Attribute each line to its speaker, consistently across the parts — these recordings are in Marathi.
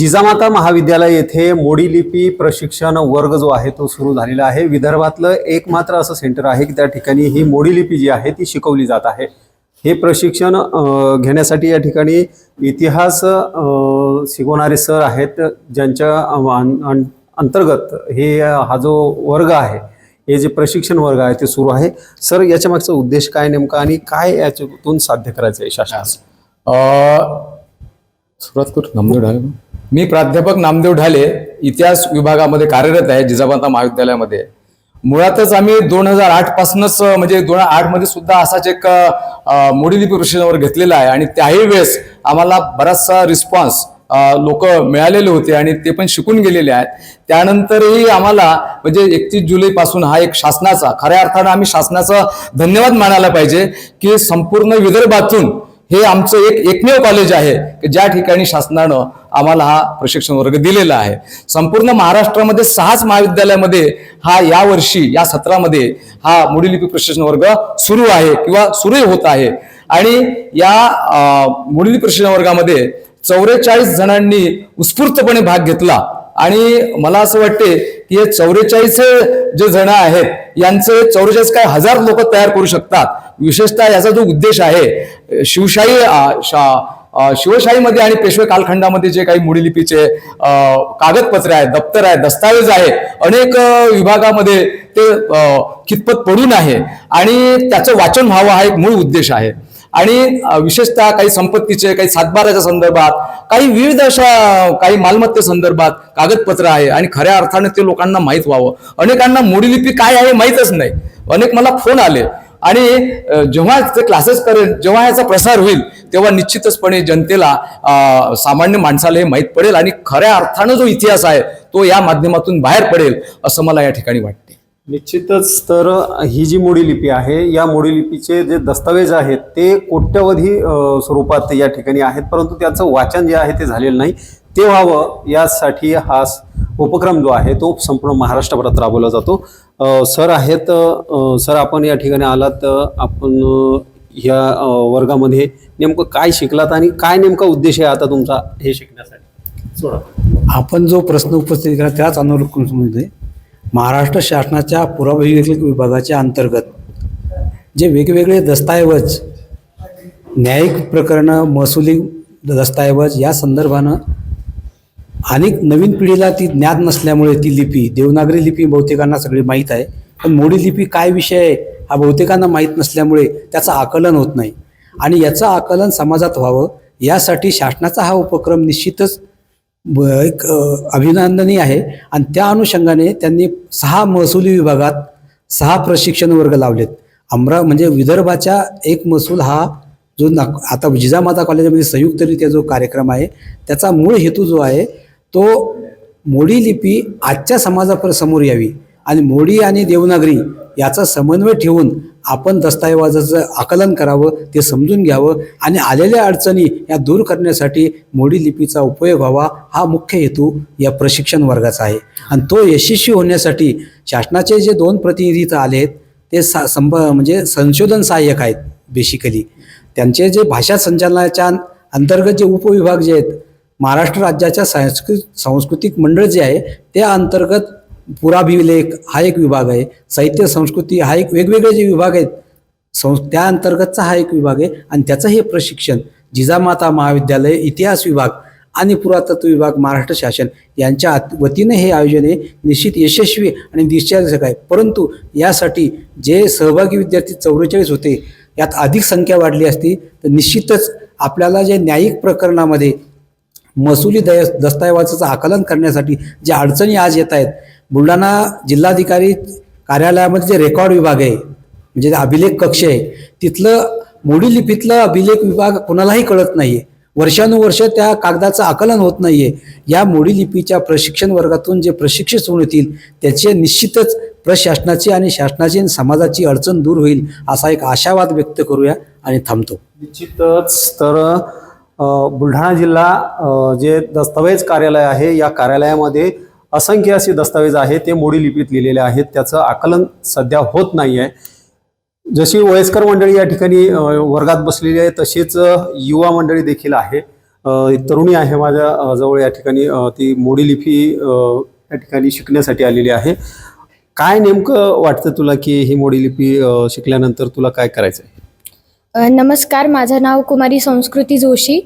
Speaker 1: जिजामाता महाविद्यालय येथे मोडी लिपी प्रशिक्षण वर्ग जो आहे तो सुरू झालेला आहे. विदर्भातलं एकमात्र असं सेंटर आहे की त्या ठिकाणी ही मोडी लिपी जी आहे ती शिकवली जात आहे. हे प्रशिक्षण घेण्यासाठी या ठिकाणी इतिहास शिकवणारे सर आहेत ज्यांच्या अंतर्गत हे हा जो वर्ग आहे हे जे प्रशिक्षण वर्ग आहे ते सुरू आहे. सर याच्या मागचा उद्देश काय नेमका आणि काय याच्यातून साध्य करायचं आहे शासनास
Speaker 2: अ, सुरुवात करू. नामदेव ढाले मी प्राध्यापक नामदेव ढाले इतिहास विभागामध्ये कार्यरत आहे जिजाबाता महाविद्यालयामध्ये. मुळातच आम्ही दोन हजार आठ पासूनच म्हणजे दोन हजार आठमध्ये सुद्धा असाच एक मोडीलिपी प्रशिक्षणावर घेतलेला आहे. आणि त्याही वेळेस आम्हाला बराचसा रिस्पॉन्स लोक मिळालेले होते आणि ते पण शिकून गेलेले आहेत. त्यानंतरही आम्हाला म्हणजे एकतीस जुलै पासून हा एक शासनाचा खऱ्या अर्थानं आम्ही शासनाचा धन्यवाद मानायला पाहिजे की संपूर्ण विदर्भातून हे आमचं एक एकमेव कॉलेज आहे की ज्या ठिकाणी शासनानं आम्हाला हा प्रशिक्षण वर्ग दिलेला आहे. संपूर्ण महाराष्ट्रामध्ये सहाच महाविद्यालयामध्ये हा या वर्षी या सत्रामध्ये हा मुडीलिपी प्रशिक्षण वर्ग सुरू आहे किंवा सुरू होत आहे. आणि या मुडीलिपी प्रशिक्षण वर्गामध्ये चौवेचाळीस जणांनी उत्स्फूर्तपणे भाग घेतला. आणि मला असं वाटते की हे चौवेचाळीस जे जण आहेत यांचे चौवेचाळीस काय हजार लोक तयार करू शकतात. विशेषतः याचा जो उद्देश आहे शिवशाही शा- शिवशाहीमध्ये आणि पेशवे कालखंडामध्ये जे काही मुडीलिपीचे कागदपत्रे आहेत दप्तर आहे दस्तावेज आहे अनेक विभागामध्ये ते कितपत पडून आहे आणि त्याचं वाचन व्हावं हा एक मूळ उद्देश आहे. आणि विशेषतः काही संपत्तीचे काही सातबाराच्या संदर्भात काही विविध अशा काही मालमत्ते संदर्भात कागदपत्र आहे आणि खऱ्या अर्थाने ते लोकांना माहीत व्हावं. अनेकांना मुडीलिपी काय आहे माहीतच नाही. अनेक मला फोन आले. आणि जेव्हा ते क्लासेस करेल जेव्हा याचा प्रसार होईल तेव्हा निश्चितचपणे जनतेला सामान्य माणसाला हे माहीत पडेल आणि खऱ्या अर्थानं जो इतिहास आहे तो या माध्यमातून बाहेर पडेल असं मला या ठिकाणी वाटते.
Speaker 1: निश्चितच तर ही जी मोडी लिपी आहे या मोडी लिपीचे जे दस्तावेज आहेत ते कोट्यवधी स्वरूपात या ठिकाणी आहेत परंतु त्याचं वाचन जे आहे ते झालेलं नाही. ते व्हावं यासाठी हा स- उपक्रम जो आहे तो संपूर्ण महाराष्ट्रभरात राबवला जातो. सर आहेत सर आपण या ठिकाणी आलात आपण या वर्गामध्ये नेमकं काय शिकलात आणि काय नेमका उद्देश आहे आता तुमचा हे शिकण्यासाठी? सोडा.
Speaker 3: आपण जो प्रश्न उपस्थित केला त्याच अनुरूपमध्ये महाराष्ट्र शासनाच्या पुरावैज्ञानिक विभागाच्या अंतर्गत जे वेगवेगळे दस्तऐवज न्यायिक प्रकरणं महसुली दस्तऐवज या संदर्भानं अनेक नवीन पिढीला ती ज्ञात नसल्यामुळे ती लिपी देवनागरी लिपी बहुतेकांना सगळी माहीत आहे. पण मोडी लिपी काय विषय आहे हा बहुतेकांना माहीत नसल्यामुळे त्याचं आकलन होत नाही. आणि याचं आकलन समाजात व्हावं यासाठी शासनाचा हा उपक्रम निश्चितच ब- एक अभिनंदनीय आहे. आणि त्या अनुषंगाने त्यांनी सहा महसुली विभागात सहा प्रशिक्षण वर्ग लावलेत. अमरा म्हणजे विदर्भाच्या एक महसूल हा जो ना आता जिजामाता कॉलेजमध्ये संयुक्तरित्या जो कार्यक्रम आहे त्याचा मूळ हेतू जो आहे तो मोडी लिपी आजच्या समाजापर समोर यावी. आणि मोडी आणि देवनागरी याचा समन्वय ठेवून आपण दस्तऐवजाचं आकलन करावं ते समजून घ्यावं आणि आलेल्या अडचणी या दूर करण्यासाठी मोडी लिपीचा उपयोग व्हावा हा मुख्य हेतू या प्रशिक्षण वर्गाचा आहे. आणि तो यशस्वी होण्यासाठी शासनाचे जे दोन प्रतिनिधी इथं आले आहेत ते सा संब म्हणजे संशोधन सहाय्यक आहेत बेसिकली त्यांचे जे भाषा संचालनाच्या अंतर्गत जे उपविभाग जे आहेत महाराष्ट्र राज्याच्या सांस्कृत सांस्कृतिक मंडळ जे आहे त्या अंतर्गत पुराभिलेख हा एक विभाग आहे. साहित्य संस्कृती हा एक वेगवेगळे जे विभाग आहेत संस त्या अंतर्गतचा हा एक विभाग आहे आणि त्याचं हे प्रशिक्षण जिजामाता महाविद्यालय इतिहास विभाग आणि पुरातत्व विभाग महाराष्ट्र शासन यांच्या आत- वतीने हे आयोजन हे निश्चित यशस्वी आणि दिशादर्शक आहे. परंतु यासाठी जे सहभागी विद्यार्थी चौवेचाळीस होते यात अधिक संख्या वाढली असती तर निश्चितच आपल्याला जे न्यायिक प्रकरणामध्ये महसुली दय दस्तऐवजाचं आकलन करण्यासाठी ज्या अडचणी आज येत आहेत बुलढाणा जिल्हाधिकारी कार्यालयामध्ये जे रेकॉर्ड विभाग आहे म्हणजे जे अभिलेख कक्ष आहे तिथलं मोडी लिपीतलं अभिलेख विभाग कोणालाही कळत नाही आहे वर्षानुवर्ष त्या कागदाचं आकलन होत नाही आहे या मोडी लिपीच्या प्रशिक्षण वर्गातून जे प्रशिक्षित होऊन येतील त्याचे निश्चितच प्रशासनाची आणि शासनाची आणि समाजाची अडचण दूर होईल असा एक आशावाद व्यक्त करूया आणि थांबतो.
Speaker 1: निश्चितच तर बुलढाणा जिल्हा जे दस्तावेज कार्यालय आहे या कार्यालयामध्ये असंख्य असे दस्तावेज आहेत ते मोडी लिपीत लिहिलेले आहेत. त्याचं आकलन सध्या होत नाही आहे जशी वयस्कर मंडळी या ठिकाणी वर्गात बसलेली आहे तशीच युवा मंडळी देखील आहे. तरुणी आहे माझ्या जवळ या ठिकाणी ती मोडी लिपी या ठिकाणी शिकण्यासाठी आलेली आहे. काय नेमकं वाटतं तुला की ही मोडी लिपी शिकल्यानंतर तुला काय करायचं आहे
Speaker 4: नमस्कार माझं नाव कुमारी संस्कृती जोशी.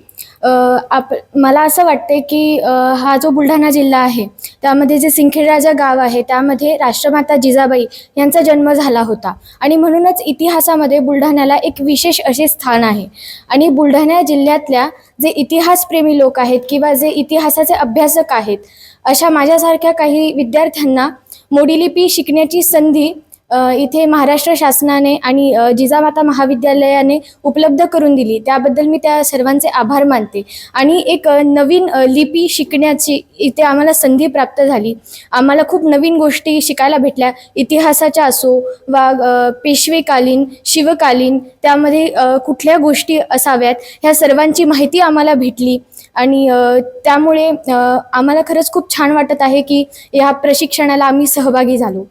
Speaker 4: आप मला असं वाटते की हा जो बुलढाणा जिल्हा आहे त्यामध्ये जे सिंखेडराजा गाव आहे त्यामध्ये राष्ट्रमाता जिजाबाई यांचा जन्म झाला होता. आणि म्हणूनच इतिहासामध्ये बुलढाण्याला एक विशेष असे स्थान आहे. आणि बुलढाणा जिल्ह्यातल्या जे इतिहासप्रेमी लोक आहेत किंवा जे इतिहासाचे अभ्यासक आहेत अशा माझ्यासारख्या काही विद्यार्थ्यांना मोडीलिपी शिकण्याची संधी इथे महाराष्ट्र शासनाने आणि जिजामाता महाविद्यालयाने उपलब्ध करून दिली. त्याबद्दल मी त्या सर्वांचे आभार मानते. आणि एक नवीन लिपी शिकण्याची इथे आम्हाला संधी प्राप्त झाली. आम्हाला खूप नवीन गोष्टी शिकायला भेटल्या. इतिहासाच्या असो वा पेशवेकालीन शिवकालीन त्यामध्ये कुठल्या गोष्टी असाव्यात ह्या सर्वांची माहिती आम्हाला भेटली. आणि त्यामुळे आम्हाला खरंच खूप छान वाटत आहे की या प्रशिक्षणाला आम्ही सहभागी झालो.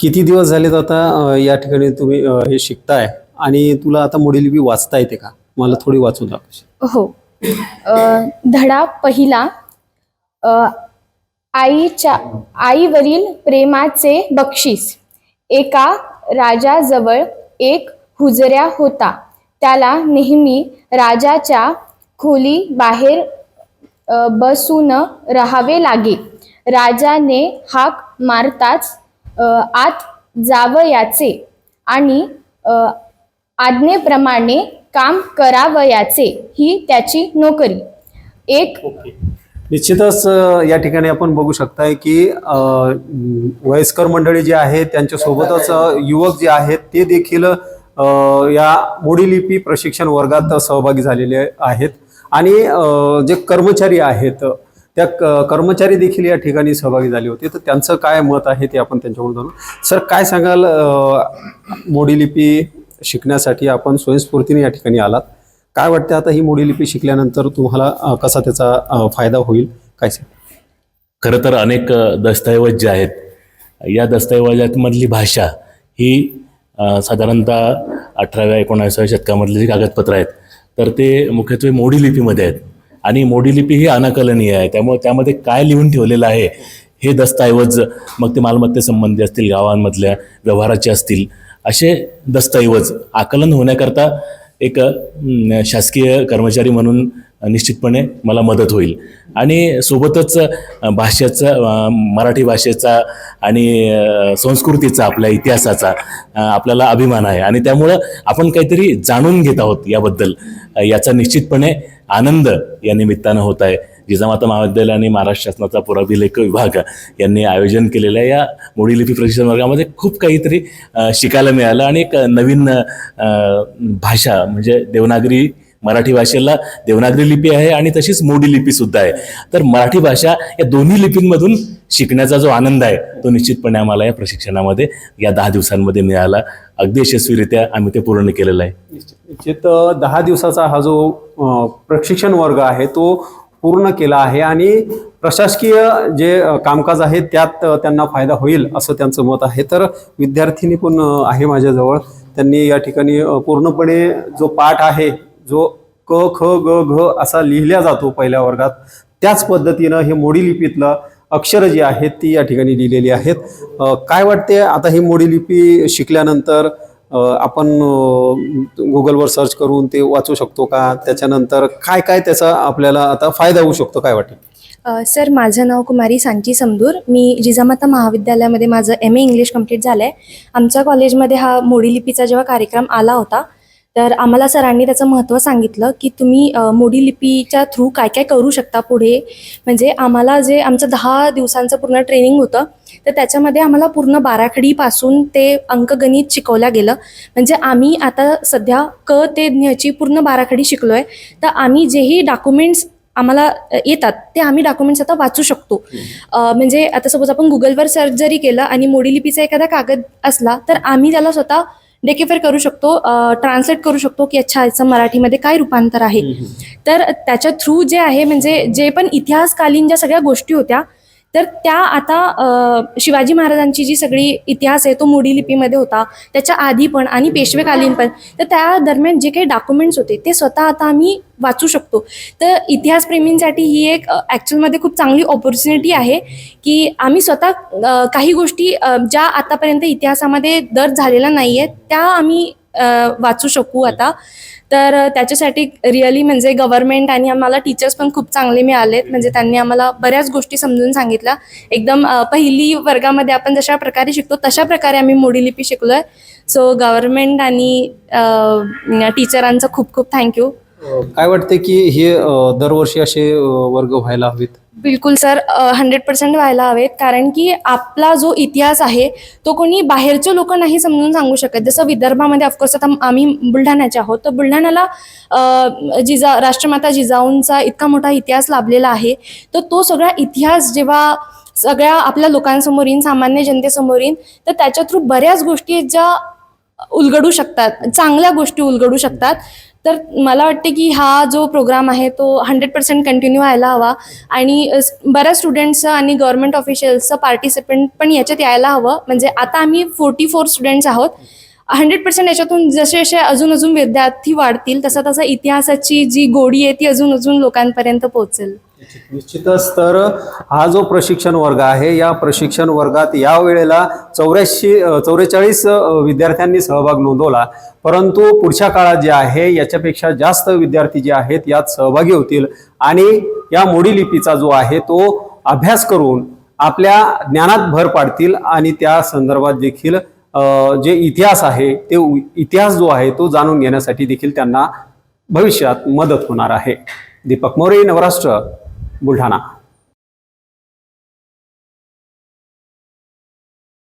Speaker 1: किती दिवस झालेत आता या ठिकाणी तुम्ही हे शिकताय? आणि तुला आता मोडी लिपी वाचता येते का? मला थोडी वाचून दाखव
Speaker 4: हो. धडा पहिला आईच्या आईवरील प्रेमाचे बक्षीस. एका राजाजवळ एक हुजऱ्या होता. त्याला नेहमी राजाच्या खोली बाहेर अ, बसून राहावे लागे. राजाने हाक मारताच आत जावयाचे आणि आज्ञेप्रमाणे काम करावयाचे ही त्याची नोकरी. एक
Speaker 1: निश्चितच या ठिकाणी आपण बघू शकताय की वयस्कर मंडळी जे आहेत त्यांच्यासोबतच युवक जे आहेत ते देखील या मोडीलिपी प्रशिक्षण वर्गात सहभागी झालेले आहेत. आणि जे कर्मचारी आहेत त्या क- कर्मचारी देखील या ठिकाणी सहभागी झाले होते. तर त्यांचं काय मत आहे ते आपण त्यांच्याकडून जाणू. सर काय सांगाल मोडी लिपी शिकण्यासाठी आपण स्वयंस्फूर्तीने या ठिकाणी आलात. काय वाटतं आता ही मोडी लिपी शिकल्यानंतर तुम्हाला कसा त्याचा फायदा होईल? काय सांग
Speaker 5: खरं तर अनेक दस्तऐवज जे आहेत या दस्तऐवजामधली भाषा ही साधारणतः अठराव्या एकोणासाव्या शतकामधली जी कागदपत्रं आहेत तर ते मुख्यत्वे मोडी लिपीमध्ये आहेत. आणि मोडी लिपी ही अनाकलनीय आहे. त्यामुळे त्यामध्ये काय लिहून ठेवलेलं आहे हे दस्तऐवज मग ते मालमत्तेसंबंधी असतील गावांमधल्या व्यवहाराचे असतील असे दस्तऐवज आकलन होण्याकरता एक शासकीय कर्मचारी म्हणून निश्चितपणे मला मदत होईल. आणि सोबतच भाषेचा मराठी भाषेचा आणि संस्कृतीचा आपल्या इतिहासाचा आपल्याला अभिमान आहे. आणि त्यामुळं आपण काहीतरी जाणून घेत आहोत याबद्दल. याचा निश्चितपणे आनंद या निमित्तानं होत आहे. जिजामाता महाविद्यालय आणि महाराष्ट्र शासनाचा पुराभिलेख विभाग यांनी आयोजन केलेल्या या मोडी लिपी प्रशिक्षण वर्गामध्ये खूप काहीतरी शिकायला मिळालं. आणि एक नवीन भाषा म्हणजे देवनागरी मराठी भाषेला देवनागरी लिपी आहे आणि तशीच मोडी लिपी सुद्धा आहे. तर मराठी भाषा या दोन्ही लिपींमधून शिकण्याचा जो आनंद आहे तो निश्चितपणे आम्हाला या प्रशिक्षणामध्ये या दहा दिवसांमध्ये मिळाला. अगदी यशस्वीरित्या आम्ही ते पूर्ण केलेलं आहे.
Speaker 1: निश्चित दहा दिवसाचा हा जो प्रशिक्षण वर्ग आहे तो पूर्ण केला आहे आणि प्रशासकीय जे कामकाज आहे त्यात त्यांना फायदा होईल असं त्यांचं मत आहे. तर विद्यार्थिनी पण आहे माझ्याजवळ. त्यांनी या ठिकाणी पूर्णपणे जो पाठ आहे जो क ख ग घ असा लिहिल्या जातो पहिल्या वर्गात त्याच पद्धतीनं हे मोडी लिपीतलं अक्षर जी आहेत ती या ठिकाणी लिहिलेली आहेत. काय वाटते? आता ही मोडी लिपी शिकल्यानंतर आपण गुगलवर सर्च करून ते वाचू शकतो का? त्याच्यानंतर काय काय त्याचा आपल्याला आता फायदा होऊ शकतो काय वाटेल
Speaker 6: सर माझं नाव कुमारी सांची समदूर मी जिजामाता महाविद्यालयामध्ये माझं एम ए इंग्लिश कंप्लीट झालं आहे आमच्या कॉलेजमध्ये हा मोडी लिपीचा जेव्हा कार्यक्रम आला होता तर आम्हाला सरांनी त्याचं महत्त्व सांगितलं की तुम्ही मोडी लिपीच्या थ्रू काय काय करू शकता पुढे. म्हणजे आम्हाला जे आमचं दहा दिवसांचं पूर्ण ट्रेनिंग होतं तर त्याच्यामध्ये आम्हाला पूर्ण बाराखडीपासून ते अंकगणित शिकवलं गेलं. म्हणजे आम्ही आता सध्या क ते ज्ञची पूर्ण बाराखडी शिकलो आहे तर आम्ही जेही डॉक्युमेंट्स आम्हाला येतात ते आम्ही डॉक्युमेंट्स आता वाचू शकतो. म्हणजे आता सपोज आपण गुगलवर सर्च जरी केलं आणि मोडी लिपीचा एखादा कागद असला तर आम्ही त्याला स्वतः डेकेफर करू शकतो ट्रान्सलेट करू शकतो की अच्छा याचं मराठीमध्ये काय रूपांतर आहे. तर त्याच्या थ्रू जे आहे म्हणजे जे पण इतिहासकालीन ज्या सगळ्या गोष्टी होत्या तर त्या आता शिवाजी महाराजांची जी सगळी इतिहास आहे तो मोडी लिपीमध्ये होता. त्याच्या आधी पण आणि पेशवेकालीन पण. तर त्या दरम्यान जे काही डॉक्युमेंट्स होते ते स्वतः आता आम्ही वाचू शकतो. तर इतिहासप्रेमींसाठी ही एक ॲक्च्युअलमध्ये खूप चांगली ऑपॉर्च्युनिटी आहे की आम्ही स्वतः काही गोष्टी ज्या आतापर्यंत इतिहासामध्ये दर झालेल्या नाही आहेत त्या आम्ही वाचू शकू आता. तर त्याच्यासाठी रिअली म्हणजे गव्हर्नमेंट आणि आम्हाला टीचर्स पण खूप चांगले मिळालेत. म्हणजे त्यांनी आम्हाला बऱ्याच गोष्टी समजून सांगितल्या. एकदम पहिली वर्गामध्ये आपण जशा प्रकारे शिकतो तशा प्रकारे आम्ही मोडी लिपी शिकलो आहे सो गव्हर्नमेंट आणि टीचरांचं खूप खूप थँक्यू.
Speaker 1: काय वाटते की हे दरवर्षी असे वर्ग व्हायला हवेत?
Speaker 6: बिलकुल सर हंड्रेड पर्सेंट व्हायला हवेत. कारण की आपला जो इतिहास आहे तो कोणी बाहेरचे लोक नाही समजून सांगू शकत. जसं विदर्भामध्ये ऑफकोर्स आता आम्ही बुलढाण्याचे आहोत. तर बुलढाण्याला जिजा राष्ट्रमाता जिजाऊंचा इतका मोठा इतिहास लाभलेला आहे. तर तो सगळा इतिहास जेव्हा सगळ्या आपल्या लोकांसमोर येईन सामान्य जनतेसमोर येईन तर त्याच्या थ्रू बऱ्याच गोष्टी ज्या उलगडू शकतात चांगल्या गोष्टी उलगडू शकतात. तर मला वाटते की हा जो प्रोग्राम आहे तो हंड्रेड पर्सेंट कंटिन्यू व्हायला हवा. आणि बऱ्याच स्टुडंट्सचं आणि गव्हर्नमेंट ऑफिशियल्सचं पार्टिसिपेंट पण याच्यात यायला हवं. म्हणजे आता आम्ही फोर्टी फोर स्टुडंट्स आहोत. हंड्रेड पर्सेंट याच्यातून जसे जसे अजून अजून विद्यार्थी वाढतील तसं तसं इतिहासाची जी गोडी आहे ती अजून अजून लोकांपर्यंत पोहोचेल.
Speaker 1: निश्चितच तर हा जो प्रशिक्षण वर्ग आहे या प्रशिक्षण वर्गात या वेळेला चौऱ्याऐंशी चौवेचाळीस विद्यार्थ्यांनी सहभाग नोंदवला. परंतु पुढच्या काळात जे आहे याच्यापेक्षा जास्त विद्यार्थी जे आहेत यात सहभागी होतील. आणि या मोडी लिपीचा जो आहे तो अभ्यास करून आपल्या ज्ञानात भर पाडतील आणि त्या संदर्भात देखील जे इतिहास आहे ते इतिहास जो आहे तो जाणून घेण्यासाठी देखील त्यांना भविष्यात मदत होणार आहे. दीपक मोरे नवराष्ट्र. बुलढाणा